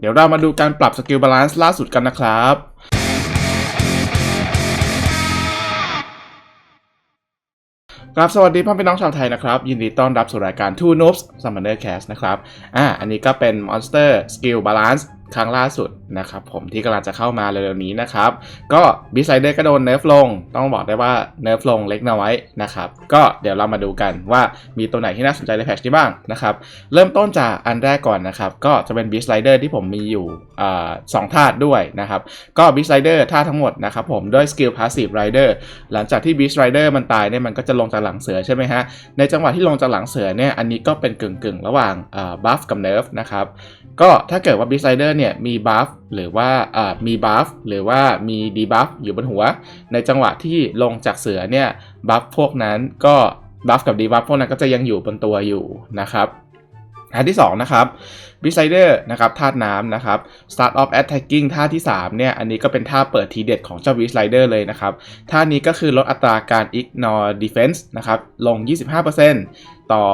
เดี๋ยวเรามาดูการปรับสกิลบาลานซ์ล่าสุดกันนะครับ ครับสวัสดีพ่อพี่น้องชาวไทยนะครับ ยินดีต้อนรับสู่รายการ Two Noobs Summoner Cast นะครับ อ่า อันนี้ก็เป็น Monster Skill Balance ครั้งล่าสุดนะครับผมที่กำลังจะเข้ามาเร็วๆนี้นะครับ ก็บิสไลเดอร์ก็โดนเนิร์ฟลง ต้องบอกได้ว่าเนิร์ฟลงเล็กน้อยนะครับก็เดี๋ยวเรามาดูกันว่ามีตัวไหนที่น่าสนใจในแพทชนี้บ้างนะครับเริ่มต้นจากอันแรกก่อนนะครับก็จะเป็นบิสไลเดอร์ที่ผมมีอยู่สองธาตุด้วยนะครับก็บิสไลเดอร์ธาตุทั้งหมดนะครับผมด้วยสกิลพาสซีฟไรเดอร์หลังจากที่บิสไรเดอร์มันตายเนี่ยมันก็จะลงจากหลังเสือใช่ไหมฮะในจังหวะที่ลงจากหลังเสือเนี่ยอันนี้ก็เป็นกึ่งกึ่งๆระหว่างบัฟกับเนิร์ฟนะครับ ก็ถ้าเกิดว่าบิสไ s เดอร์เนี่ยมีบัฟหรือว่าอ่ามีบัฟหรือว่ามีดีบัฟอยู่บนหัว ในจังหวะที่ลงจากเสือเนี่ยบัฟพวกนั้นก็บัฟกับดีบัฟพวกนั้นก็จะยังอยู่บนตัวอยู่นะครับอันที่2นะครับบิสไ s เดอร์นะครับธาตุน้ำนะครับ Start off attacking ท่าที่3เนี่ยอันนี้ก็เป็นท่าเปิดทีเด็ดของเจ้าบิสไ s เดอร์เลยนะครับท่านี้ก็คือลดอัตราการ ignore defense นะครับลง 25% ต่อ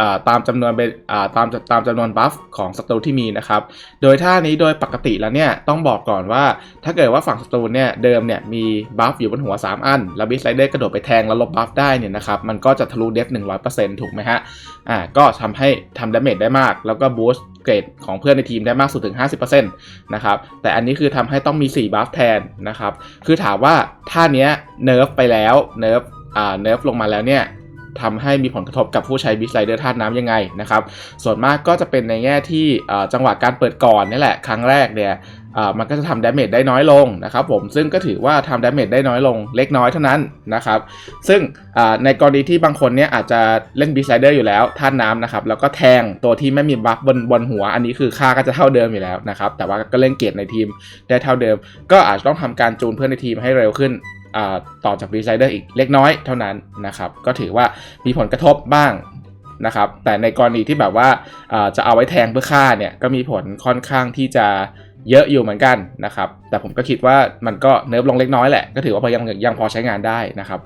อตามจำนวนเป็นตามตามจำนวนบัฟของศัตรูที่มีนะครับ โดยท่านี้โดยปกติแล้วเนี่ยต้องบอกก่อนว่า ถ้าเกิดว่าฝั่งศัตรูเนี่ยเดิมเนี่ยมีบัฟอยู่บนหัว 3 อัน แล้วบิสไ s เดอร์กระโดดไปแทงแล้วลบบัฟได้เนี่ยนะครับมันก็จะทะลุเดฟ100%ถูกไหมฮะอ่าก็ทำให้ทำดาเมจได้มาก แล้วก็บูสต์เกรดของเพื่อนในทีมได้มากสุดถึง 50%นะครับแต่อันนี้คือทำให้ต้องมี 4 บัฟแทนนะครับคือถามว่าท่านี้เนิร์ฟไปแล้วเนิร์ฟอ่าเนิร์ฟลงมาแล้วเนี่ย ทำให้มีผลกระทบกับผู้ใช้บิสไลเดอร์ธาตุน้ำยังไงนะครับ ส่วนมากก็จะเป็นในแง่ที่จังหวะการเปิดก่อนนี่แหละ ครั้งแรกเนี่ยมันก็จะทำดาเมจได้น้อยลงนะครับผมซึ่งก็ถือว่าทำดาเมจได้น้อยลงเล็กน้อยเท่านั้นนะครับ ซึ่งในกรณีที่บางคนเนี่ยอาจจะเล่นบีสไลเดอร์อยู่แล้วท่าน้ำนะครับ แล้วก็แทงตัวที่ไม่มีบัฟบนบนหัว อันนี้คือค่าก็จะเท่าเดิมอยู่แล้วนะครับ แต่ว่าก็เล่นเกียรดในทีมได้เท่าเดิม ก็อาจจะต้องทำการจูนเพื่อนในทีมให้เร็วขึ้น ต่อจากบีไลเดอร์อีกเล็กน้อยเท่านั้นนะครับ ก็ถือว่ามีผลกระทบบ้างนะครับ แต่ในกรณีที่แบบว่าจะเอาไว้แทงเพื่อฆ่าเนี่ยก็มีผลค่อนข้างที่จะเยอะอยู่เหมือนกันนะครับ แต่ผมก็คิดว่ามันก็เนิร์ฟลงเล็กน้อยแหละ ก็ถือว่าพอยังยังพอใช้งานได้นะครับ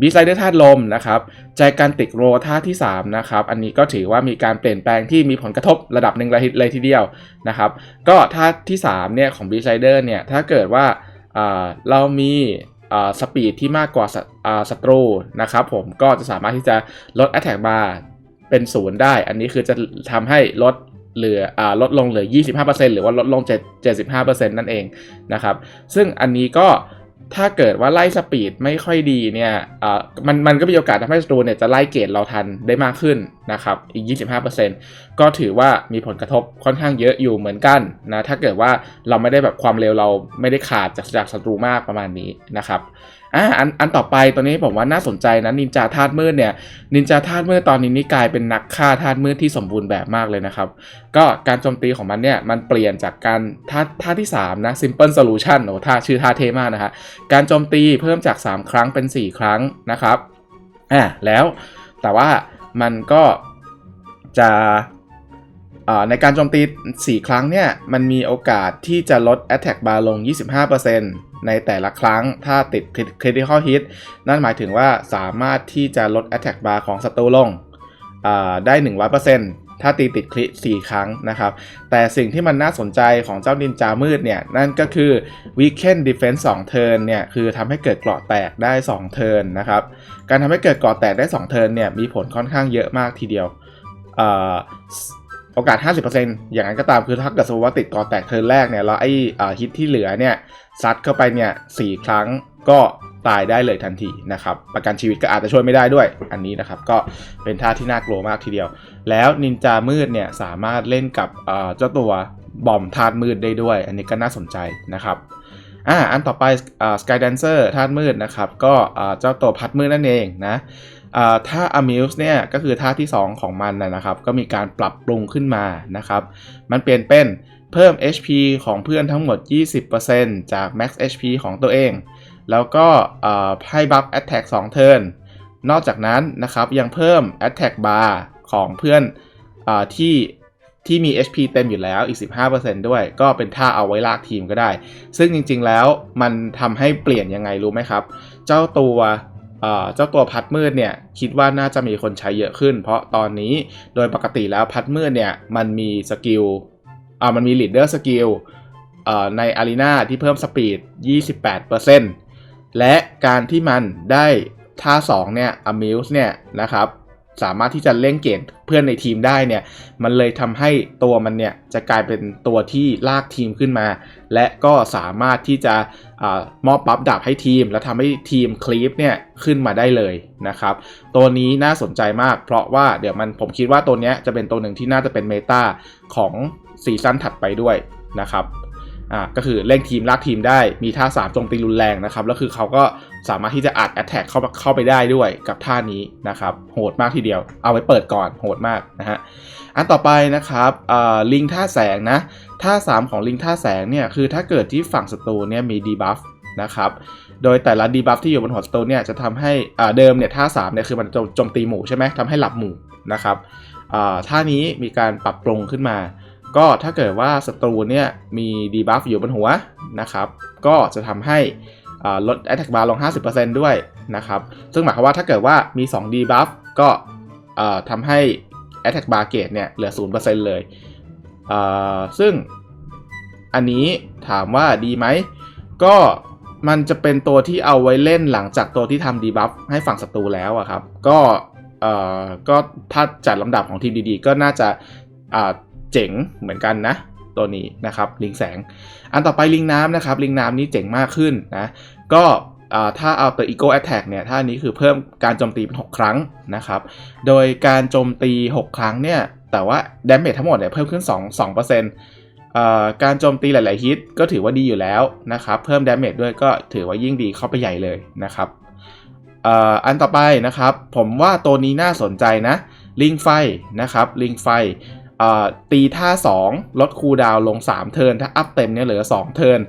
บีไซเดอร์ธาตุลมนะครับใจการติดโรธาตุที่3นะครับ อันนี้ก็ถือว่ามีการเปลี่ยนแปลงที่มีผลกระทบระดับหนึ่งเลยเลยทีเดียวนะครับ ก็ธาตุที่3เนี่ยของบีไซเดอร์เนี่ย ถ้าเกิดว่าเรามี สปีดที่มากกว่าศัตรูนะครับผมก็จะสามารถที่จะลด Attack Bar เป็นศูนย์ได้ อันนี้คือจะทำให้ลดเหลืออลดลงเหลือ 25%หรือว่าลดลง 75%นั่นเองนะครับ ซึ่งอันนี้ก็ ถ้าเกิดว่าไล่สปีดไม่ค่อยดีเนี่ยอ่ามันมันก็มีโอกาสทำให้ศัตรูเนี่ยจะไล่เกรดเราทันได้มากขึ้นนะครับอีก 25%ก็ถือว่ามีผลกระทบค่อนข้างเยอะอยู่เหมือนกันนะถ้าเกิดว่าเราไม่ได้แบบความเร็วเราไม่ได้ขาดจากจากศัตรูมากประมาณนี้นะครับ อ่าอันอันต่อไปตัวนี้ผมว่าน่าสนใจนะนินจาธาตุมืดเนี่ยนินจาธาตุมืดตอนนี้นี่กลายเป็นนักฆ่าธาตุมืดที่สมบูรณ์แบบมากเลยนะครับ ก็การโจมตีของมันเนี่ยมันเปลี่ยนจากการท่าท่าที่3นะ simple solution โอ้ท่าชื่อท่าเทมากนะฮะการโจมตีเพิ่มจาก 3 ครั้งเป็น 4 ครั้งนะครับอ่าแล้วแต่ว่ามันก็จะ ในการโจมตี 4 ครั้งเนี่ย มันมีโอกาสที่จะลด attack bar ลง 25%ในแต่ละครั้งถ้าติด critical hit นั่นหมายถึงว่าสามารถที่จะลด attack bar ของศัตรูลงได้ 100%ถ้าตีติดคลิ4ครั้งนะครับ แต่สิ่งที่มันน่าสนใจของเจ้านินจามืดเนี่ย นั่นก็คือ weekend defense 2เทิร์นเนี่ย คือทำให้เกิดเกราะแตกได้2เทิร์นนะครับ การทำให้เกิดเกราะแตกได้2เทิร์นเนี่ย มีผลค่อนข้างเยอะมากทีเดียว โอกาส 50%อย่างนั้นก็ตามคือถ้าเกิดสมมติว่าติดกอแตกเทิร์นแรกเนี่ยแล้วไอ้ฮิตที่เหลือเนี่ยซัดเข้าไปเนี่ยสครั้งก็ตายได้เลยทันทีนะครับ ประกันชีวิตก็อาจจะช่วยไม่ได้ด้วยอันนี้นะครับ ก็เป็นท่าที่น่ากลัวมากทีเดียว แล้วนินจามืดเนี่ยสามารถเล่นกับเจ้าตัวบอมธาตุมืดได้ด้วย อันนี้ก็น่าสนใจนะครับอ่าอันต่อไปสกายแดนเซอร์ธาตุมืดนะครับ ก็เจ้าตัวพัดมืดนั่นเองนะ ท่า Amuse เนี่ยก็คือท่าที่ 2 ของมันนะครับ ก็มีการปรับปรุงขึ้นมานะครับ มันเปลี่ยนเป็นเพิ่ม HP ของเพื่อนทั้งหมด 20%จาก Max HP ของตัวเอง แล้วก็ให้บัฟ Attack 2 Turn นอกจากนั้นนะครับยังเพิ่ม Attack Bar ของเพื่อนอที่ที่มี HP เต็มอยู่แล้วอีก 15%ด้วย ก็เป็นท่าเอาไว้ลากทีมก็ได้ ซึ่งจริงๆแล้วมันทำให้เปลี่ยนยังไงรู้ไหมครับ เจ้าตัว เจ้าตัวพัดมืดเนี่ยคิดว่าน่าจะมีคนใช้เยอะขึ้น เพราะตอนนี้โดยปกติแล้วพัดมืดเนี่ยมันมีสกิลอ่ามันมี leader skill เอ่อารีนาที่เพิ่มสปีด 28%และการที่มันได้ท่า 2 เนี่ยอมิวส์เนี่ยนะครับ สามารถที่จะเล่งเกตเพื่อนในทีมได้เนี่ย มันเลยทำให้ตัวมันเนี่ยจะกลายเป็นตัวที่ลากทีมขึ้นมา และก็สามารถที่จะอมอบบัฟดาบให้ทีม แล้วทำให้ทีมคลีปเนี่ยขึ้นมาได้เลยนะครับ ตัวนี้น่าสนใจมากเพราะว่าเดี๋ยวมันผมคิดว่าตัวนี้จะเป็นตัวหนึ่งที่น่าจะเป็นเมตาของซีซั่นถัดไปด้วยนะครับ อ่าก็คือเล่งทีมลากทีมได้มีท่า3โจมตีรุนแรงนะครับแล้วคือเขาก็สามารถที่จะอัดแอตแทกเข้าเข้าไปได้ด้วยกับท่านี้นะครับโหดมากทีเดียว เอาไว้เปิดก่อนโหดมากนะฮะอันต่อไปนะครับลิงท่าแสงนะท่า 3 ของลิงท่าแสงเนี่ยคือถ้าเกิดที่ฝั่งศัตรูเนี่ยมีดีบัฟนะครับโดยแต่ละดีบัฟที่อยู่บนหัวสโตนเนี่ยจะทำให้เดิมเนี่ยท่า3เนี่ยคือมันโจมโจมตีหมู่ใช่ไหมทำให้หลับหมู่นะครับท่านี้มีการปรับปรุงขึ้นมา ก็ถ้าเกิดว่าศัตรูเนี่ยมีดีบัฟอยู่บนหัวนะครับ ก็จะทำให้ลด Attack Bar ลง 50%ด้วยนะครับ ซึ่งหมายความว่าถ้าเกิดว่ามี2 debuff ก็ทำให้ Attack Bar Gauge เนี่ยเหลือ 0%เลยอ่าซึ่งอันนี้ถามว่าดีไหม ก็มันจะเป็นตัวที่เอาไว้เล่นหลังจากตัวที่ทำดีบัฟให้ฝั่งศัตรูแล้วอะครับ ก็เอ่อก็ถ้าจัดลำดับของทีมดีๆ ก็น่าจะอ่า เจ๋งเหมือนกันนะตัวนี้นะครับลิงแสง อันต่อไปลิงน้ำนะครับลิงน้ำนี้เจ๋งมากขึ้นนะก็ถ้าเอาตัว Ego Attack เนี่ยท่านี้คือเพิ่มการโจมตีเป็น 6 ครั้งนะครับ โดยการโจมตี 6 ครั้งเนี่ย แต่ว่า Damage ทั้งหมดเนี่ยเพิ่มขึ้น 2 2%เอ่อการโจมตีหลาย ๆ ฮิตก็ถือว่าดีอยู่แล้วนะครับ เพิ่ม Damage ด้วยก็ถือว่ายิ่งดีเข้าไปใหญ่เลยนะครับอ,อันต่อไปนะครับ ผมว่าตัวนี้น่าสนใจนะ ลิงไฟนะครับ ลิงไฟ ตีท่า 2 ลดคูดาวลง 3 เทิร์นถ้าอัพเต็มเนี่ยเหลือ 2 เทิร์น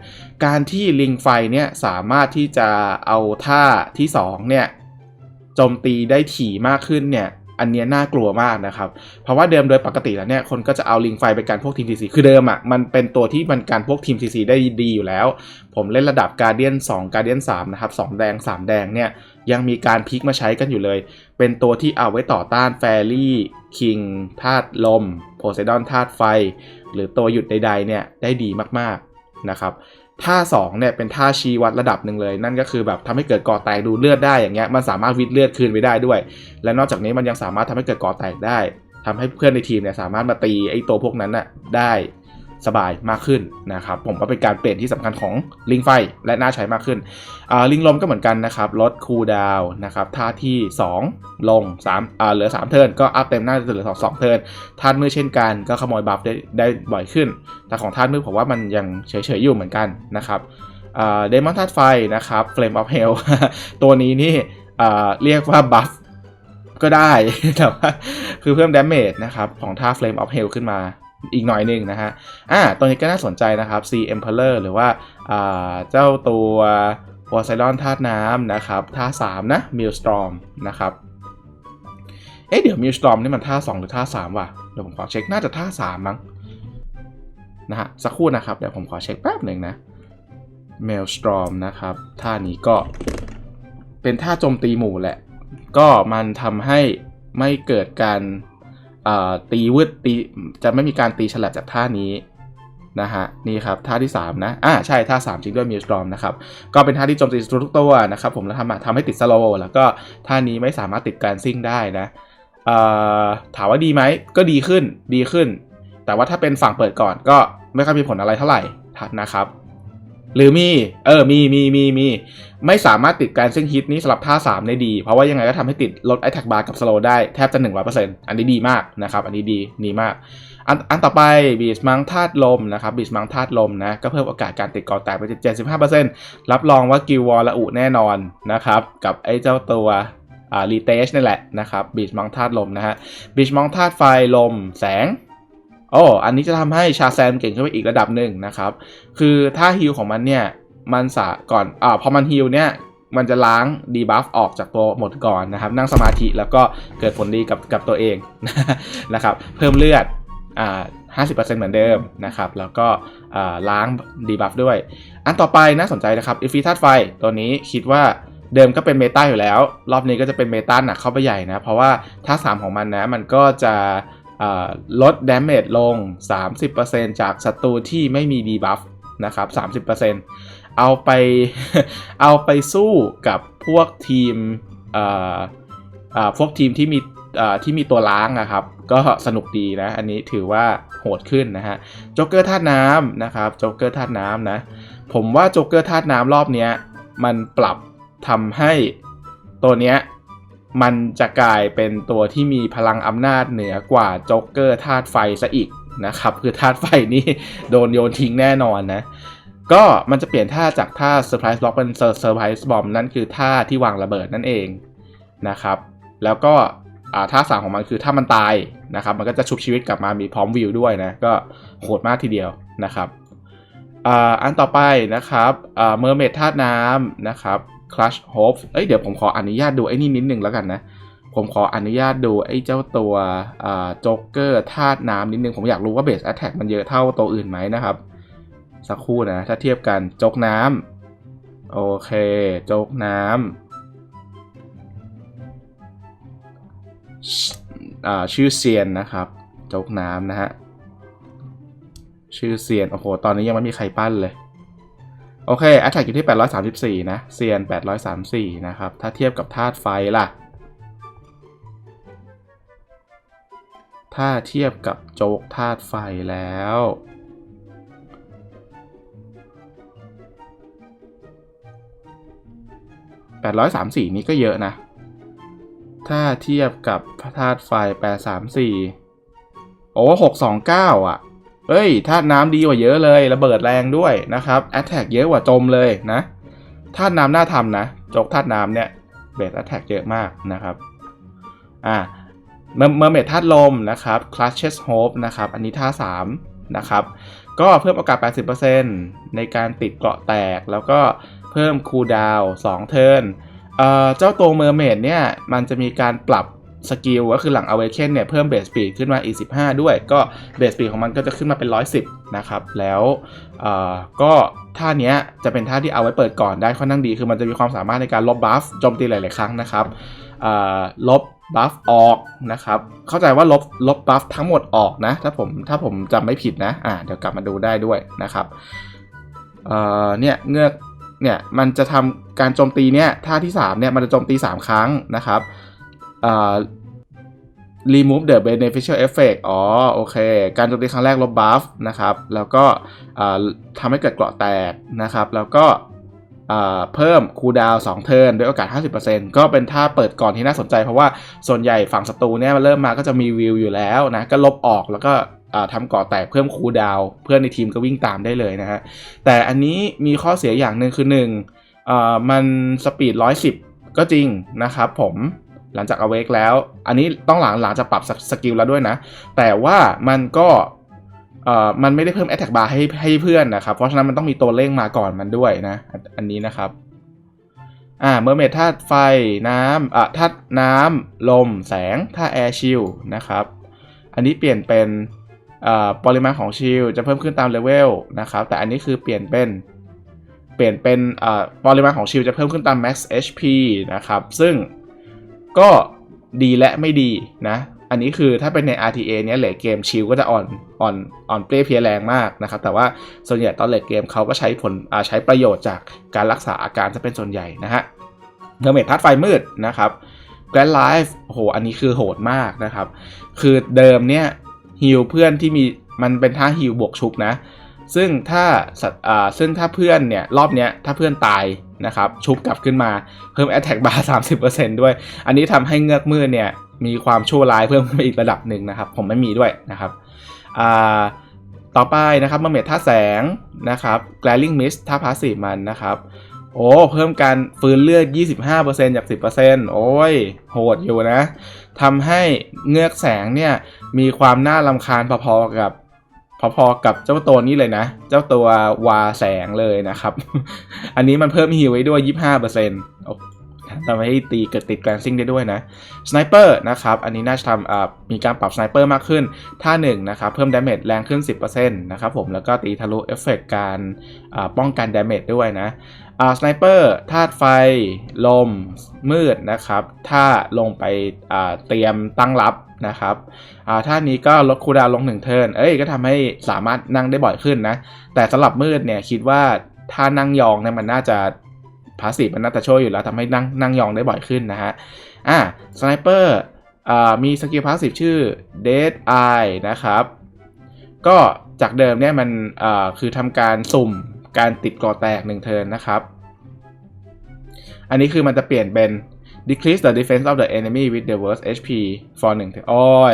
การที่ลิงไฟเนี่ยสามารถที่จะเอาท่าที่ 2 เนี่ยโจมตีได้ถี่มากขึ้นเนี่ยอันเนี้ยน่ากลัวมากนะครับ เพราะว่าเดิมโดยปกติแล้วเนี่ยคนก็จะเอาลิงไฟไปการพวกทีม CC คือเดิมอะ่ะมันเป็นตัวที่มันการพวกทีม CC ได้ดีอยู่แล้ว ผมเล่นระดับการเดียน2การเดียน3นะครับ2แดง 3 แดงเนี่ย ยังมีการพลิกมาใช้กันอยู่เลย เป็นตัวที่เอาไว้ต่อต้านแฟรี่คิงธาตุลมโพไซดอนธาตุไฟ หรือตัวหยุดใดๆเนี่ยได้ดีมากๆนะครับท่า2เนี่ยเป็นท่าชี้วัดระดับหนึ่งเลย นั่นก็คือแบบทำให้เกิดก่อแตกดูเลือดได้อย่างเงี้ยมันสามารถวิดเลือดคืนไปได้ด้วย และนอกจากนี้มันยังสามารถทำให้เกิดก่อแตกได้ทำให้เพื่อนในทีมเนี่ยสามารถมาตีไอ้ตัวพวกนั้นน่ะได้ สบายมากขึ้นนะครับผมว่าเป็นการเปลี่ยนที่สำคัญของลิงไฟและน่าใช้มากขึ้นลิงลมก็เหมือนกันนะครับลดคูลดาวนะครับท่าที่ 2 ลง3อ่าเหลือ 3 เทิร์นก็อัพเต็มหน้าจะเหลือ2เทิร์นธาตุมือเช่นกันก็ขโมยบัฟได้ได้บ่อยขึ้น แต่ของธาตุมือผมว่ามันยังเฉยๆอยู่เหมือนกันนะครับเดมอนธาตุไฟนะครับ Flame of Hell ตัวนี้นี่เรียกว่าบัฟก็ได้แต่ว่าคือเพิ่มดาเมจนะครับของท่า Flame of Hell ขึ้นมา อีกหน่อยหนึ่งนะฮะ อ่าตัวนี้ก็น่าสนใจนะครับ C Emperor หรือว่าอ่าเจ้าตัวโพไซดอนธาตุน้ำนะครับท่า3นะ Maelstrom นะครับ เอ๊ะเดี๋ยว Maelstrom นี่มันท่า 2 หรือท่า 3 ว่ะ เดี๋ยวผมขอเช็คน่าจะท่า 3 มั้งนะฮะสักครู่นะครับ เดี๋ยวผมขอเช็คแป๊บหนึ่งนะ Maelstrom นะครับท่านี้ก็เป็นท่าโจมตีหมู่แหละ ก็มันทำให้ไม่เกิดการ ตีวืดตีจะไม่มีการตีฉลับจากท่านี้นะฮะนี่ครับท่าที่ 3 นะอ่าใช่ท่า 3 จริงด้วยมิวสตรอมนะครับก็เป็นท่าที่โจมตีทุกตัวนะครับผมแล้วทำทำให้ติดสโลว์แล้วก็ท่านี้ไม่สามารถติดการซิ่งได้นะถามว่าดีไหมก็ดีขึ้นดีขึ้น แต่ว่าถ้าเป็นฝั่งเปิดก่อนก็ไม่ค่อยมีผลอะไรเท่าไหร่นะครับ หรือมีเออมีมีมีมีไม่สามารถติดการเส้นฮิตนี้สำหรับท่า 3 ได้ดี เพราะว่ายังไงก็ทำให้ติดลดไอแท็กบาร์กับสโลได้แทบจะ 100%อันนี้ดีมากนะครับ อันนี้ดีดีมาก อันอันต่อไปบีสมังธาตุลมนะครับบีสมังธาตุลมนะก็เพิ่มโอกาสการติดก่อแตกไป75%รับรองว่ากิววอลละอุแน่นอนนะครับ กับไอ้เจ้าตัวอ่ารีเทชนี่แหละนะครับบีสมังธาตุลมนะฮะบีสมังธาตุไฟลมแสง โอ้อันนี้จะทำให้ชาแซมเก่งขึ้นไปอีกระดับหนึ่งนะครับ คือถ้าฮิลของมันเนี่ย มันสะก่อนอ่าพอมันฮิลเนี่ยมันจะล้างดีบัฟออกจากตัวหมดก่อนนะครับ นั่งสมาธิแล้วก็เกิดผลดีกับกับตัวเองนะครับ เพิ่มเลือดอ่า50%เหมือนเดิมนะครับ แล้วก็อ่าล้างดีบัฟด้วย อันต่อไปน่าสนใจนะครับอิฟีธาตุไฟตัวนี้คิดว่าเดิมก็เป็นเมตาอยู่แล้ว รอบนี้ก็จะเป็นเมตาหนักเข้าไปใหญ่นะ เพราะว่าท่า3ของมันนะ มันก็จะ ลด damage ลง 30%จากศัตรูที่ไม่มี debuff นะครับ30%เอาไปเอาไปสู้กับพวกทีมพวกทีมที่มีที่มีตัวล้างอะครับ ก็สนุกดีนะ อันนี้ถือว่าโหดขึ้นนะฮะโจ๊กเกอร์ธาตุน้ำนะครับโจ๊กเกอร์ธาตุน้ำนะ ผมว่าโจ๊กเกอร์ธาตุน้ำรอบนี้มันปรับทำให้ตัวเนี้ย มันจะกลายเป็นตัวที่มีพลังอำนาจเหนือกว่าโจ๊กเกอร์ธาตุไฟซะอีกนะครับ คือธาตุไฟนี่โดนโยนทิ้งแน่นอนนะ ก็มันจะเปลี่ยนท่าจากท่า Surprise Block เป็น Surprise Bomb นั่นคือท่าที่วางระเบิดนั่นเองนะครับ แล้วก็อ่าท่าสามของมันคือถ้ามันตายนะครับ มันก็จะชุบชีวิตกลับมามีพร้อมวิวด้วยนะ ก็โหดมากทีเดียวนะครับอ่าอันต่อไปนะครับอ่าเมอร์เมดธาตุน้ำนะครับ Crush Hope เอ้ยเดี๋ยวผมขออนุญาตดูไอ้นี่นิดนึงแล้วกันนะ ผมขออนุญาตดูไอ้เจ้าตัวโจ๊กเกอร์ธาตุน้ำนิดนึง ผมอยากรู้ว่าเบสแอตแทกมันเยอะเท่าตัวอื่นไหมนะครับ สักครู่นะ ถ้าเทียบกันโจ๊กน้ำโอเค โจ๊กน้ำชื่อเซียนนะครับ โจ๊กน้ำนะฮะ ชื่อเซียน โอ้โห ตอนนี้ยังไม่มีใครปั้นเลย โอเค a t t a c k อยู่ที่ 834 นะเซียน 834 นะครับ ถ้าเทียบกับธาตุไฟล่ะ ถ้าเทียบกับโจ๊กธาตุไฟแล้ว 834 นี้ก็เยอะนะ ถ้าเทียบกับธาตุไฟ 834 โอ้629 อะ เอ้ยธาตุน้ำดีกว่าเยอะเลยระเบิดแรงด้วยนะครับแอตแทกเยอะกว่าจมเลยนะธาตุน้ำน่าทำนะโจกธาตุน้ำเนี่ยเบสแอตแทกเยอะมากนะครับอ่าเมอร์เมเมดธาตุลมนะครับ Clutches Hope นะครับอันนี้ท่า3นะครับก็เพิ่มโอกาส 80%ในการติดเกราะแตก แล้วก็เพิ่มคูลดาวน์2เทิร์นเอ่อเจ้าตัวเมอร์เมดเนี่ยมันจะมีการปรับ สกิลก็คือหลัง Awaken เนี่ยเพิ่มเบสปีดขึ้นมาอีก 15 ด้วย ก็เบสปีดของมันก็จะขึ้นมาเป็น 110 นะครับ แล้วก็ท่าเนี้ยจะเป็นท่าที่เอาไว้เปิดก่อนได้ค่อนข้างดี คือมันจะมีความสามารถในการลบบัฟโจมตีหลาย ๆ ครั้งนะครับลบบัฟออกนะครับ เข้าใจว่าลบลบบัฟทั้งหมดออกนะ ถ้าผมถ้าผมจำไม่ผิดนะ อ่าเดี๋ยวกลับมาดูได้ด้วยนะครับเนี่ยเงือกเนี่ยมันจะทำการโจมตีเนี่ยท่าที่3เนี่ยมันจะโจมตี 3 ครั้งนะครับ อ่อ remove the beneficial effect อ๋อ โอเค การโจมตีครั้งแรกลบบัฟนะครับ แล้วก็ทำให้เกิดเกราะแตกนะครับ แล้วก็เพิ่มคูลดาวน์2เทิร์นด้วยโอกาส 50%ก็เป็นท่าเปิดก่อนที่น่าสนใจ เพราะว่าส่วนใหญ่ฝั่งศัตรูเนี่ยมันเริ่มมาก็จะมีวิวอยู่แล้วนะ ก็ลบออกแล้วก็ทำเกราะแตกเพิ่มคูลดาว เพื่อนในทีมก็วิ่งตามได้เลยนะฮะ แต่อันนี้มีข้อเสียอย่างหนึ่งคือ1อ่ามันสปีด 110 ก็จริงนะครับผม หลังจาก awake แล้ว อันนี้ต้องหลังหลังจากปรับสกิลแล้วด้วยนะ แต่ว่ามันก็เอ่อมันไม่ได้เพิ่ม attack bar ให้ให้เพื่อนนะครับ เพราะฉะนั้นมันต้องมีตัวเร่งมาก่อนมันด้วยนะ อันนี้นะครับ อ่าเมอร์เมดธาตุไฟน้ำอะธาตุน้ำลม แสงธาตุแอร์ชิลนะครับ อันนี้เปลี่ยนเป็นอ่าปริมาณของชิลจะเพิ่มขึ้นตามเลเวลนะครับ แต่อันนี้คือเปลี่ยนเป็นเปลี่ยนเป็นอ่าปริมาณของชิลจะเพิ่มขึ้นตาม max HP นะครับ ซึ่ง ก็ดีและไม่ดีนะ อันนี้คือถ้าเป็นใน RTA เนี้ยเลทเกมชิลก็จะอ่อนอ่อนอ่อนเปรี้ยเพียแรงมากนะครับ แต่ว่าส่วนใหญ่ตอนเลทเกมเขาก็ใช้ผลใช้ประโยชน์จากการรักษาอาการจะเป็นส่วนใหญ่นะฮะเนอร์เมทธาตุไฟมืดนะครับ Grand Life โอ้โหอันนี้คือโหดมากนะครับ คือเดิมเนี่ยฮิลเพื่อนที่มีมันเป็นท่าฮิลบวกชุบนะ ซึ่งถ้าสัตว์อ่าซึ่งถ้าเพื่อนเนี่ยรอบเนี้ยถ้าเพื่อนตาย นะครับชุบกลับขึ้นมาเพิ่ม Attack Bar 30%ด้วย อันนี้ทำให้เงือกมืดเนี่ยมีความชั่วร้ายเพิ่มขึ้นไปอีกระดับหนึ่งนะครับ ผมไม่มีด้วยนะครับต่อไปนะครับมาเมทท่าแสงนะครับ Glaring Mist ท่าพาสซีฟมันนะครับโอ้เพิ่มการฟื้นเลือด 25%จาก 10%โอ้ย โหดอยู่นะทำให้เงือกแสงเนี่ยมีความน่ารำคาญพอๆกับ พอๆกับเจ้าตัวนี้เลยนะ เจ้าตัววาแสงเลยนะครับ อันนี้มันเพิ่มฮิวไว้ด้วย 25%โอ้ทำให้ตีเกิดติดแกรนซิ่งได้ด้วยนะสไนเปอร์นะครับ อันนี้น่าจะทำมีการปรับสไนเปอร์มากขึ้น ท่าหนึ่งนะครับ เพิ่มดาเมจแรงขึ้น 10%นะครับผม แล้วก็ตีทะลุเอฟเฟกการป้องกันดาเมจด้วยนะสไนเปอร์ธาตุไฟ ลม มืดนะครับ ถ้าลงไปเตรียมตั้งรับ นะครับอ่าท่านี้ก็ลดคูดาวลงหนึ่งเทิร์นเอ้ยก็ทำให้สามารถนั่งได้บ่อยขึ้นนะ แต่สำหรับมืดเนี่ยคิดว่าถ้านั่งยองเนี่ยมันน่าจะพาสซีฟมันน่าจะช่วยอยู่แล้วทำให้นั่งนั่งยองได้บ่อยขึ้นนะฮะอ่าสไนเปอร์อ่ามีสกิลพาสซีฟชื่อ Dead Eye นะครับ ก็จากเดิมเนี่ยมันอ่าคือทำการสุ่มการติดก่อแตกหนึ่งเทิร์นนะครับ อันนี้คือมันจะเปลี่ยนเป็น decrease the defense of the enemy with the worst HP for 1เทิร์นโอ้ย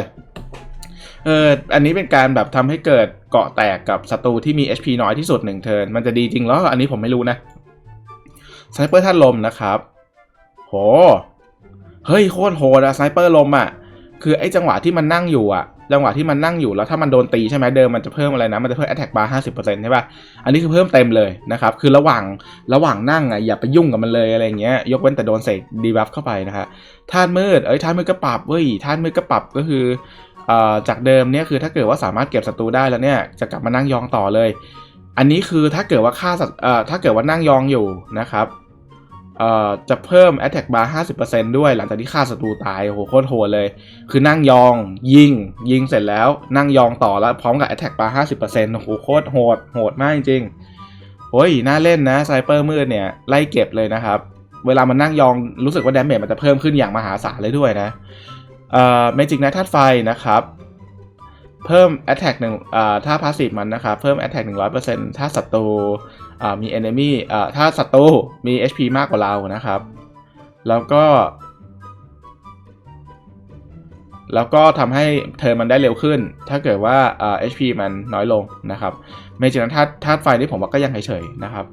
เอออันนี้เป็นการแบบทำให้เกิดเกาะแตกกับศัตรูที่มี HP น้อยที่สุดหนึ่งเทิร์นมันจะดีจริงเหรออันนี้ผมไม่รู้นะสไนเปอร์ท่านลมนะครับ โห เฮ้ยโคตรโหดอะสไนเปอร์ลมอะคือไอ้จังหวะที่มันนั่งอยู่อะ จังหวะที่มันนั่งอยู่แล้วถ้ามันโดนตีใช่ไหมเดิมมันจะเพิ่มอะไรนะมันจะเพิ่ม attack bar 50%ใช่ป่ะอันนี้คือเพิ่มเต็มเลยนะครับคือระหว่างระหว่างนั่งอะอย่าไปยุ่งกับมันเลยอะไรเงี้ยยกเว้นแต่โดนเสกดีบัฟเข้าไปนะฮะท่านมืดเอ้ยท่านมืดก็ปรับเว้ยท่านมืดก็ปรับก็คืออจากเดิมเนี่ยคือถ้าเกิดว่าสามารถเก็บศัตรูได้แล้วเนี่ยจะกลับมานั่งยองต่อเลย อันนี้คือถ้าเกิดว่าฆ่าศัตเอ่อถ้าเกิดว่านั่งยองอยู่นะครับ เอ่อจะเพิ่ม attack bar 50%ด้วยหลังจากที่ฆ่าศัตรูตายโอ้โหโคตรโหดเลย คือนั่งยองยิง ยิงเสร็จแล้วนั่งยองต่อแล้วพร้อมกับ attack bar 50%โอ้โหโคตรโหดโหดมากจริงๆโอ้ยน่าเล่นนะไซเปอร์มืดเนี่ยไล่เก็บเลยนะครับ เวลามันนั่งยองรู้สึกว่าแดาเมจมันจะเพิ่มขึ้นอย่างมหาศาลเลยด้วยนะเอ่อ Magic Knight ธาตุไฟนะครับเพิ่ม Attack หนึ่งอ่อถ้า Passive มันนะครับ เพิ่ม Attack 100%ถ้าศัตรู มี Enemy เอ่ถ้าศัตรูมี HP มากกว่าเรานะครับ แล้วก็ แล้วก็ทำให้เธอมันได้เร็วขึ้น ถ้าเกิดว่าอ่า HP มันน้อยลงนะครับเมจิกธาตุธาตุไฟนี่ผมว่าก็ยังเฉยๆนะครับ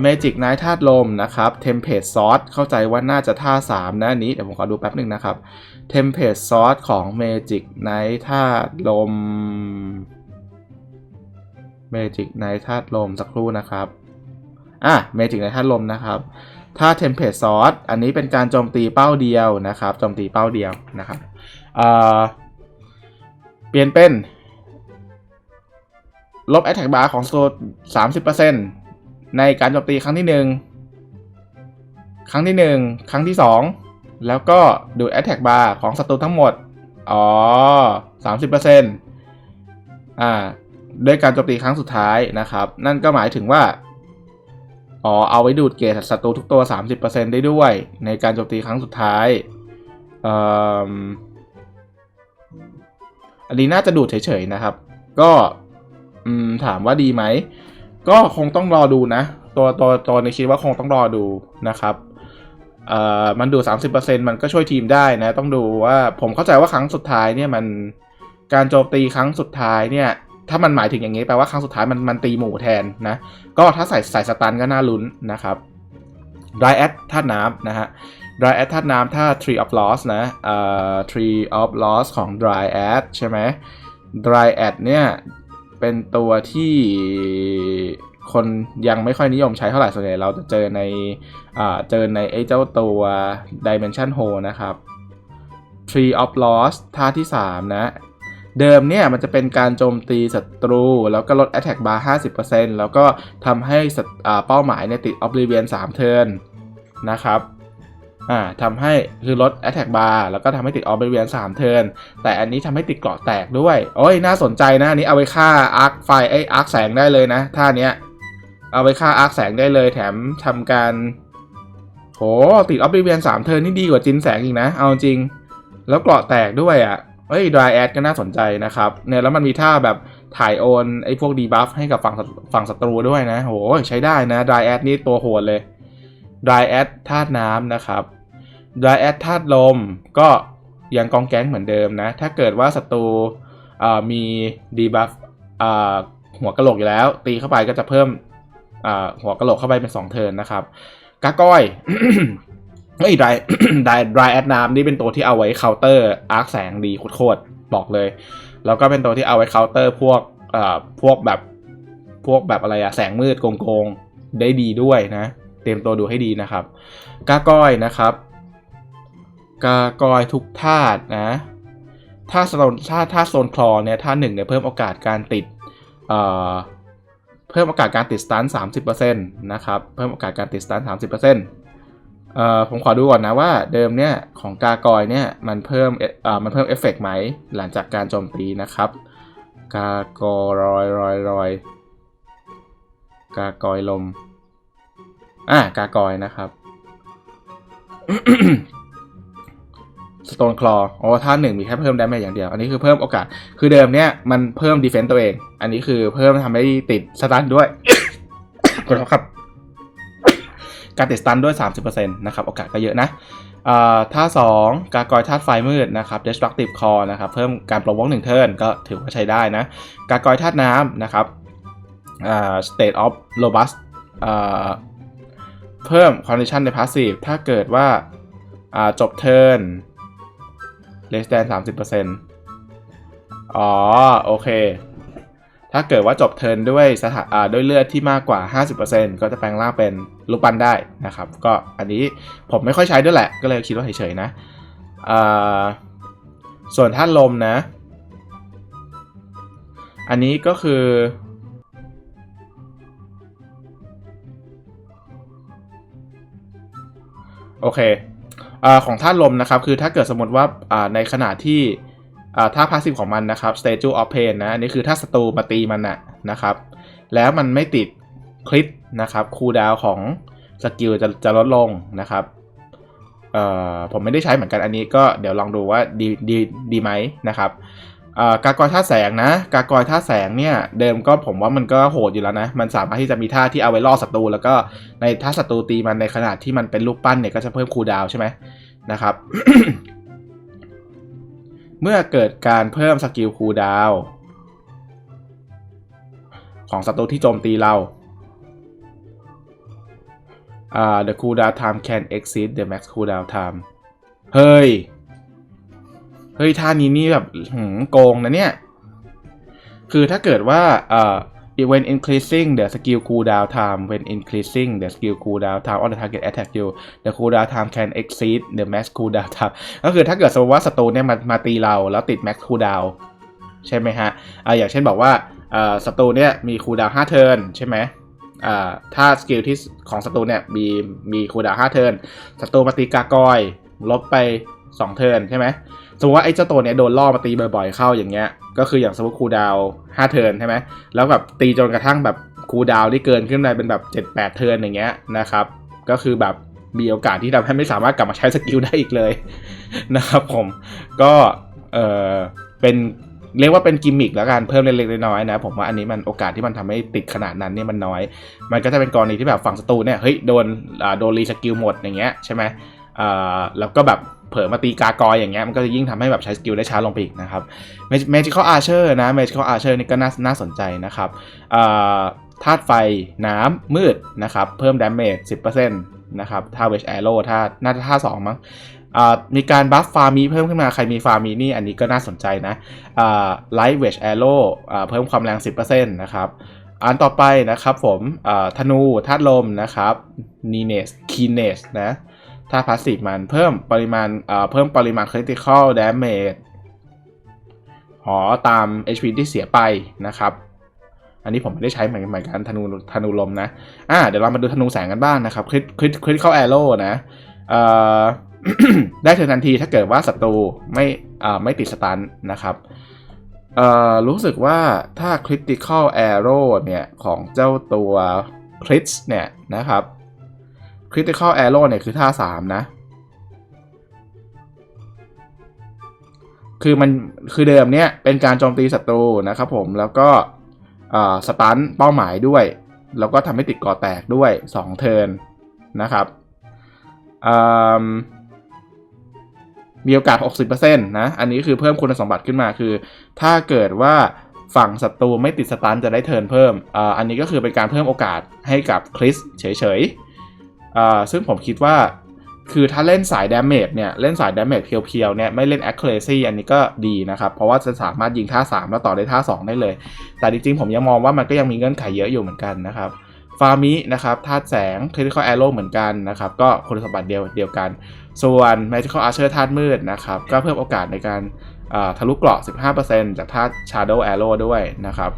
เมจิกไนท์ธาตุลมนะครับเทมเพลตซอสเข้าใจว่าน่าจะท่า 3 นะนนี้ เดี๋ยวผมขอดูแป๊บหนึ่งนะครับเทมเพลตซอสของ Magic Knight ธาตุลม Magic Knight ธาตุลมสักครู่นะครับอะ Magic Knight ธาตุลมนะครับ ถ้า Template Source อันนี้เป็นการโจมตีเป้าเดียวนะครับโจมตีเป้าเดียวนะครับเปลี่ยนเป็น ลบ Attack Bar ของโซ30%ในการโจมตีครั้งที่1ครั้งที่1ครั้งที่2แล้วก็ดู Attack Bar ของศัตรูทั้งหมด อ๋อ30%อ่า ด้วยการโจมตีครั้งสุดท้ายนะครับ นั่นก็หมายถึงว่าอ๋อเอาไว้ดูดเกรดศัตรูทุกตัว 30%ได้ด้วย ในการโจมตีครั้งสุดท้ายอันนี้น่าจะดูดเฉยๆนะครับ ก็ถามว่าดีไหม ก็คงต้องรอดูนะ ตัวตัวตัวในคิดว่าคงต้องรอดูนะครับเอ่อมันดู 30%มันก็ช่วยทีมได้นะ ต้องดูว่าผมเข้าใจว่าครั้งสุดท้ายเนี่ยมันการโจมตีครั้งสุดท้ายเนี่ย ถ้ามันหมายถึงอย่างนี้แปลว่าครั้งสุดท้ายมันมันตีหมู่แทนนะ ก็ถ้าใส่ใส่สตันก็น่าลุ้นนะครับ dry a d ธาตุน้ำนะฮะ dry a d ธาตุน้ำถ้า tree of loss นะเอ่อ tree of loss ของ dry a d ใช่ไหม dry a d เนี่ยเป็นตัวที่คนยังไม่ค่อยนิยมใช้เท่าไหร่ส่วนใหญ่เราจะเจอในอ่าเจอในไอ้เจ้าตัว dimension hole นะครับ tree of loss ท่าที่ 3 นะ เดิมเนี่ยมันจะเป็นการโจมตีศัตรู แล้วก็ลด attack bar 50%แล้วก็ทำให้เป้าหมายเนี่ยติด oblivion 3 เทิร์นนะครับอ่าทำให้คือลด attack bar แล้วก็ทำให้ติด oblivion 3 เทิร์นแต่อันนี้ทำให้ติดเกราะแตกด้วย โอ้ยน่าสนใจนะ อันนี้เอาไปฆ่าอาร์คไฟไออาร์คแสงได้เลยนะ ท่าเนี้ยเอาไปฆ่าอาร์คแสงได้เลยแถมทำการโหติด oblivion 3เทิร์นนี่ดีกว่าจินแสงอีกนะ เอาจริง แล้วเกราะแตกด้วยอะ เฮ้ย dry ad ก็น่าสนใจนะครับเนี่ยแล้วมันมีท่าแบบถ่ายโอนไอ้พวกดีบัฟให้กับฝั่งฝั่งศัตรูด้วยนะโหใช้ได้นะ dry ad นี่ตัวโหดเลย dry ad ธาตุน้ำนะครับ dry ad ธาตุลมก็ยังกองแก๊งเหมือนเดิมนะ ถ้าเกิดว่าศัตรูมีดีบัฟหัวกะโหลกอยู่แล้ว ตีเข้าไปก็จะเพิ่มหัวกะโหลกเข้าไปเป็น 2 เทิร์นนะครับกาก้อย เฮ้ย dry dry dry ad น้ำนี่เป็นตัวที่เอาไว้เคาน์เตอร์อาร์คแสงดีโคตรบอกเลย แล้วก็เป็นตัวที่เอาไว้เคาน์เตอร์พวกเอ่อพวกแบบพวกแบบอะไรอะแสงมืดโกงๆ ได้ดีด้วยนะ เตรียมตัวดูให้ดีนะครับกาก้อยนะครับกากอยทุกธาตุนะถ้าโซนถ้าถ้าโซนคลอเนี่ยท่าหนึ่งเนี่ยเพิ่มโอกาสการติดเอ่อเพิ่มโอกาสการติดสตัน30%นต์นะครับเพิ่มโอกาสการติดสตัน30%อร์เซ็นต์ อ่อผมขอดูก่อนนะว่าเดิมเนี่ยของกากอยเนี่ยมันเพิ่มเอ่อมันเพิ่มเอฟเฟกต์ไหมหลังจากการโจมตีนะครับ กากอรอยรอยรอยกากอยลมอะกากอยนะครับสโตนคลอโอ้ท่าหนึ่งมีแค่เพิ่มดาเมจอย่างเดียว อันนี้คือเพิ่มโอกาส คือเดิมเนี่ยมันเพิ่มดีเฟนต์ตัวเอง อันนี้คือเพิ่มทำให้ติดสตันด้วยขอโทษครับ การติดสตันด้วย 30%นะครับโอกาสก็เยอะนะอ่าท่า 2 กากอยธาตุไฟมืดนะครับ destructive core นะครับ เพิ่มการปลดวงหนึ่งเทิร์นก็ถือว่าใช้ได้นะ กากอยธาตุน้ำนะครับ state of robust เพิ่ม condition ใน passive ถ้าเกิดว่าอ่าจบเทิร์น less than 30%อ๋อ โอเค ถ้าเกิดว่าจบเทิร์นด้วยสถาอ่าด้วยเลือดที่มากกว่า 50%ก็จะแปลงร่างเป็นลูกปั้นได้นะครับ ก็อันนี้ผมไม่ค่อยใช้ด้วยแหละ ก็เลยคิดว่าเฉยๆนะอ่าส่วนธาตุลมนะ อันนี้ก็คือ โอเคอของธาตุลมนะครับ คือถ้าเกิดสมมติว่าในขณะที่ ท่าพาสซีฟของมันนะครับ Statue of Pain นะอันนี้คือถ้าศัตรูมาตีมันนะนะครับ แล้วมันไม่ติดคลิปนะครับคูลดาวของสกิลจะจะลดลงนะครับเอ่อผมไม่ได้ใช้เหมือนกันอันนี้ก็เดี๋ยวลองดูว่าดีดีดีไหมนะครับกากอยท่าแสงนะกากอยท่าแสงเนี่ยเดิมก็ผมว่ามันก็โหดอยู่แล้วนะมันสามารถที่จะมีท่าที่เอาไว้ล่อศัตรูแล้วก็ในท่าศัตรูตีมันในขณะที่มันเป็นลูกปั้นเนี่ยก็จะเพิ่มคูลดาวใช่ไหมนะครับ เมื่อเกิดการเพิ่มสกิลคูลดาวน์ของศัตรูที่โจมตีเราอ่า the cooldown time can exceed the max cooldown time เฮ้ย เฮ้ยท่านี้นี่แบบหืมโกงนะเนี่ย คือถ้าเกิดว่าอ่อ when increasing the skill cooldown time when increasing the skill cooldown time on the target attack you the cooldown time can exceed the max cooldown time ก็คือถ้าเกิดสมมติว่าศัตรูเนี่ยมามาตีเราแล้วติด max cooldown ใช่ไหมฮะอ่าอย่างเช่นบอกว่าอ่อศัตรูเนี่ยมีคูลดาวน์5เทิร์นใช่ไหมอ่าถ้าสกิลที่ของศัตรูเนี่ยมีมีคูลดาวน์5เทิร์นศัตรูมาตีกากอย ลบไป2เทิร์นใช่ไหม สมมติว่าไอ้เจ้าตัวเนี่ยโดนล่อมาตีบ่อยๆเข้าอย่างเงี้ย ก็คืออย่างสมมติคูดาวน์5เทิร์นใช่ไหมแล้วแบบตีจนกระทั่งแบบคูดาวน์ที่เกินขึ้นไปเป็นแบบ7-8เทิร์นอย่างเงี้ยนะครับ ก็คือแบบมีโอกาสที่ทำให้ไม่สามารถกลับมาใช้สกิลได้อีกเลยนะครับผมก็เออเป็นเรียกว่าเป็นกิมมิคแล้วกันเพิ่มเล็กๆน้อยๆนะ ผมว่าอันนี้มันโอกาสที่มันทำให้ติดขนาดนั้นเนี่ยมันน้อย มันก็จะเป็นกรณีที่แบบฝั่งศัตรูเนี่ยเฮ้ยโดนโดนรีสกิลหมดอย่างเงี้ยใช่ไหมอ่าแล้วก็แบบ เผลอมาตีกากอยอย่างเงี้ยมันก็จะยิ่งทำให้แบบใช้สกิลได้ช้าลงไปอีกนะครับ Magical Archer นะ Magical Archer นี่ก็น่าน่าสนใจนะครับธาตุไฟน้ำมืดนะครับเพิ่ม damage 10%นต์นะครับถ้า Wedge Arrow ถ้าน่าจะท่าสองมั้งมีการบัฟฟาร์มีเพิ่มขึ้นมาใครมีฟาร์มีนี่อันนี้ก็น่าสนใจนะไลท์เวชแอโร่เพิ่มความแรง 10%นะครับอันต่อไปนะครับผมธนูธาตุลมนะครับนีเนสคีเนสนะ ถ้าพาสซีฟมันเพิ่มปริมาณอ่าเพิ่มปริมาณ critical damage หอตาม HP ที่เสียไปนะครับ อันนี้ผมไม่ได้ใช้เหมือนเหมือนกันธนูธนูลมนะอ่าเดี๋ยวเรามาดูธนูแสงกันบ้างนะครับคริคริคริเข้าแอโร่นะเอ่อได้เทินทันทีถ้าเกิดว่าศัตรูไม่อ่าไม่ติดสตันนะครับเอ่อรู้สึกว่าถ้า critical arrow เนี่ย ของเจ้าตัว crit เนี่ยนะครับ critical arrow เนี่ยคือท่า 3 นะ คือมันคือเดิมเนี่ยเป็นการโจมตีศัตรูนะครับผมแล้วก็สตันเป้าหมายด้วย แล้วก็ทำให้ติดก่อแตกด้วย 2 เทิร์นนะครับมีโอกาส 60%นะ อันนี้คือเพิ่มคุณสมบัติขึ้นมาคือ ถ้าเกิดว่าฝั่งศัตรูไม่ติดสตันจะได้เทิร์นเพิ่มอ,อันนี้ก็คือเป็นการเพิ่มโอกาสให้กับคริสเฉย อ่าซึ่งผมคิดว่าคือถ้าเล่นสายดาเมจเนี่ย เล่นสายดาเมจเพียวๆเนี่ยไม่เล่น accuracy อันนี้ก็ดีนะครับ เพราะว่าจะสามารถยิงท่า 3 แล้วต่อได้ท่า 2 ได้เลย แต่จริงๆ ผมยังมองว่ามันก็ยังมีเงื่อนไขเยอะอยู่เหมือนกันนะครับฟาร์มินะครับธาตุแสง critical arrow เหมือนกันนะครับ ก็คุณสมบัติเดียวเดียวกัน ส่วน magical archer ธาตุมืดนะครับ ก็เพิ่มโอกาสในการทะลุเกราะ 15%จากธาตุ shadow arrow ด้วยนะครับ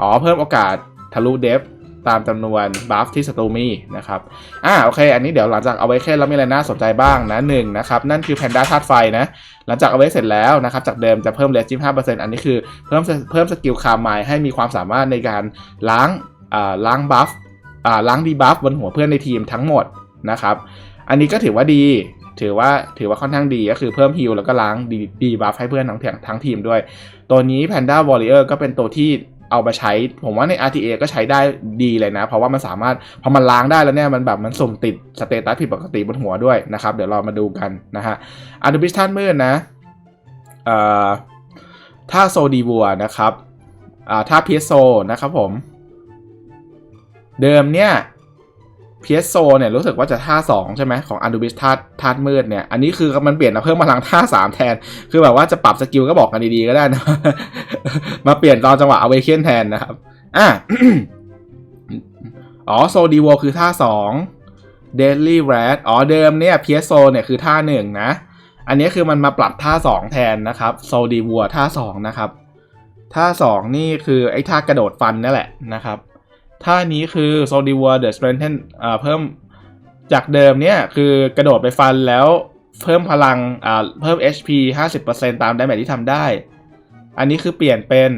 อ๋อ เพิ่มโอกาสทะลุเดฟ ตามจำนวนบัฟที่ศัตรูมีนะครับอ่าโอเค อันนี้เดี๋ยวหลังจากเอาไว้แค่แล้วมีอะไรน่าสนใจบ้างนะหนึ่งนะครับนั่นคือแพนด้าธาตุไฟนะหลังจากเอาไว้เสร็จแล้วนะครับจากเดิมจะเพิ่มเลสจิ้มห้าเปอร์เซ็นต์อันนี้คือเพิ่มเพิ่มสกิลคาร์มายให้มีความสามารถในการล้างอ่าล้างบัฟอ่าล้างดีบัฟบนหัวเพื่อนในทีมทั้งหมดนะครับอันนี้ก็ถือว่าดีถือว่าถือว่าค่อนข้างดีก็คือเพิ่มฮิลแล้วก็ล้างดีดีบัฟให้เพื่อนทั้งทั้งทีมด้วย ตัวนี้ Panda Warrior ก็เป็นตัวที่ เอามาใช้ ผมว่าใน RTA ก็ใช้ได้ดีเลยนะ เพราะว่ามันสามารถพอมันล้างได้แล้วเนี่ยมันแบบมันส่งติดสเตตัสผิดปกติบนหัวด้วยนะครับ เดี๋ยวเรามาดูกันนะฮะอันดับิชท่านมืดนะอ่อถ้าโซดีวัวนะครับอ่าถ้าพีโซนะครับผม เดิมเนี่ย พีโซเนี่ยรู้สึกว่าจะท่า 2 ใช่ไหมของอันดูบิสธาตุธามืดเนี่ย อันนี้คือมันเปลี่ยนมาเพิ่มพลังท่า 3 แทน คือแบบว่าจะปรับสกิลก็บอกกันดีๆก็ได้นะ มาเปลี่ยนตอนจังหวะเอาเวเคนแทนนะครับ อะอ๋อโซดีวคือท่า 2 Deadly Rat อ๋อเดิมเนี่ยพีโซเนี่ยคือท่า 1 นะ อันนี้คือมันมาปรับท่า 2 แทนนะครับโซดีวัวท่า 2 นะครับ ท่า 2 นี่คือไอ้ท่ากระโดดฟันนั่นแหละนะครับ ท่านี้คือ s o l d i w a r the Strengthen อ่าเพิ่มจากเดิมเนี่ยคือกระโดดไปฟันแล้วเพิ่มพลังอ่าเพิ่ม HP 50%ตาม damage ที่ทำได้ อันนี้คือเปลี่ยนเป็น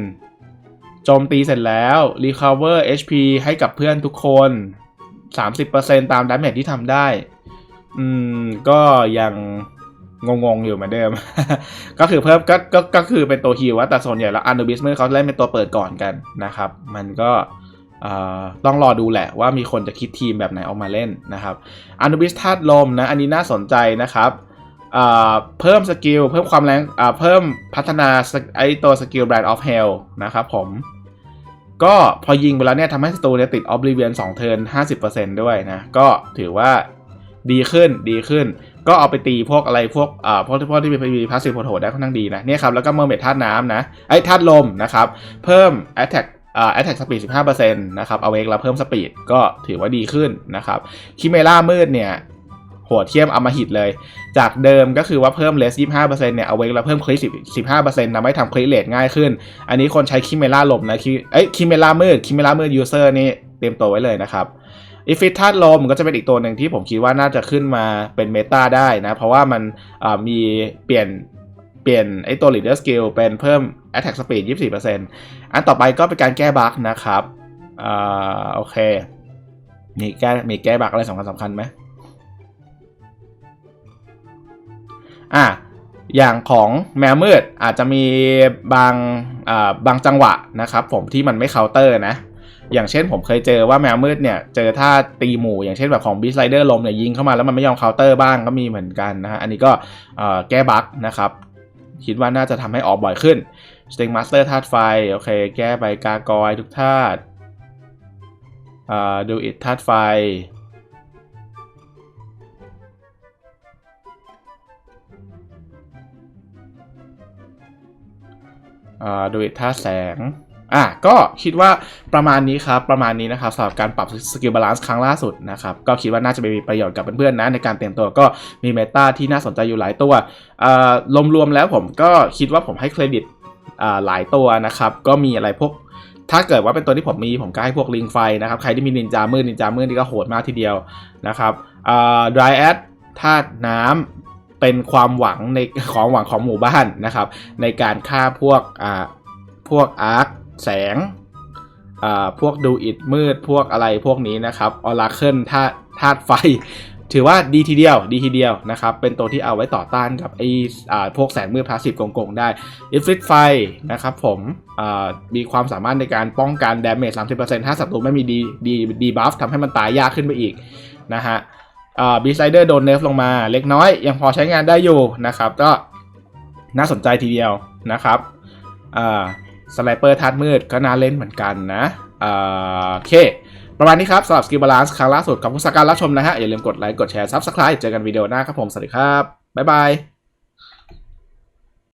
โจมตีเสร็จแล้ว recover HP ให้กับเพื่อนทุกคน 30%ตาม damage ที่ทำได้ อืม ก็ยังงงๆ อยู่เหมือนเดิม ก็คือเพิ่มก็ก็ก็คือเป็นตัวฮิวว่าแต่ส่วนใหญ่แล้วอัน u บิสเมื่อเขาเล่นเป็นตัวเปิดก่อนกันนะครับ มันก็ ต้องรอดูแหละว่ามีคนจะคิดทีมแบบไหนออกมาเล่นนะครับอัน u บิสธาตุลมนะอันนี้น่าสนใจนะครับเพิ่มสกิลเพิ่มความแรงเพิ่มพัฒนาไอตัวสกิล Brand of Hell นะครับผมก็พอยิงไปแล้วเนี่ยทำให้ศัตรูเนี่ยติด Oblivion 2เทิร์น50%ด้วยนะก็ถือว่าดีขึ้นดีขึ้น ก็เอาไปตีพวกอะไรพวกอ่าพวกที่พวกที่มีพาสซีฟโหดได้ค่อนข้างดีนะเนี่ยครับแล้วก็เมอร์เมดธาตุน้ำนะไอ้ธาตุลมนะครับ เพิ่ม Attack แอ่า Attack Speed 15%นะครับเอาเวกแล้วเพิ่มสปีดก็ถือว่าดีขึ้นนะครับคิเมล่ามืดเนี่ยโหดเทียมอมหิตเลย จากเดิมก็คือว่าเพิ่มเลส25%เนี่ยเอาเวกแล้วเพิ่มคลิ10 15%ทำให้ทำคลิเลทง่ายขึ้น อันนี้คนใช้คิเมล่าลมนะคิเอ้ยคิเมล่ามืดคิเมล่ามืดยูเซอร์นี่เตรียมตัวไว้เลยนะครับอีฟิตธาตุลมก็จะเป็นอีกตัวหนึ่งที่ผมคิดว่าน่าจะขึ้นมาเป็นเมตาได้นะ เพราะว่ามันมีเปลี่ยนเปลี่ยนไอตัว leader skill เป็นเพิ่ม attack speed 24% อันต่อไปก็เป็นการแก้บั๊กนะครับอ่าโอเค มีแก้มีแก้บั๊กอะไรสำคัญสำคัญไหมอะอย่างของแมวมืดอาจจะมีบางอ่าบางจังหวะนะครับ ผมที่มันไม่เคาน์เตอร์นะ อย่างเช่นผมเคยเจอว่าแมวมืดเนี่ยเจอท่าตีหมู่อย่างเช่นแบบของบีสไลเดอร์ลมเนี่ยยิงเข้ามาแล้วมันไม่ยอมเคาน์เตอร์บ้างก็มีเหมือนกันนะฮะอันนี้ก็อ่อแก้บั๊กนะครับ คิดว่าน่าจะทำให้ออกบ่อยขึ้น สติงมาสเตอร์ธาตุไฟ โอเค แก้ไปกากอยทุกธาตุอ่าดูอิดธาตุไฟ อ่าดูอิดท่าแสงอะก็คิดว่าประมาณนี้ครับ ประมาณนี้นะครับสำหรับการปรับสกิลบาลานซ์ครั้งล่าสุดนะครับ ก็คิดว่าน่าจะมีประโยชน์กับเพื่อนๆนะในการเตรียมตัวก็มีเมตาที่น่าสนใจอยู่หลายตัวรวมๆแล้วผมก็คิดว่าผมให้เครดิต หลายตัวนะครับ ก็มีอะไรพวก ถ้าเกิดว่าเป็นตัวที่ผมมีผมก็ให้พวกลิงไฟนะครับ ใครที่มีนินจามืดนินจามืดนี่ก็โหดมากทีเดียวนะครับดรายแอดธาตุน้ำเป็นความหวังในของหวังของหมู่บ้านนะครับ ในการฆ่าพวกอ่าพวกอาร์คแสงอ่าพวกดูอิดมืดพวกอะไรพวกนี้นะครับออราเคิลธาตุธาตุไฟ ถือว่าดีทีเดียวดีทีเดียวนะครับ เป็นตัวที่เอาไว้ต่อต้านกับไอ้อ่าพวกแสงมืดพาสซีฟโกงๆได้อิฟริตไฟนะครับผมอ่ามีความสามารถในการป้องกันดาเมจ30%ถ้าศัตรูไม่มีดีดีดีบัฟทำให้มันตายยากขึ้นไปอีกนะฮะอ่าบีไซเดอร์โดนเนฟลงมาเล็กน้อย ยังพอใช้งานได้อยู่นะครับ ก็น่าสนใจทีเดียวนะครับอ่าสไลเปอร์ทัดมืดก็น่าเล่นเหมือนกันนะอ่าโอเค ประมาณนี้ครับสำหรับสกิลบาลานซ์ครั้งล่าสุดขอบคุณสกการรับชมนะฮะอย่าลืมกดไลค์กดแชร์ซับสไครต์เจอกันวิดีโอหน้าครับผมสวัสดีครับบ๊ายบาย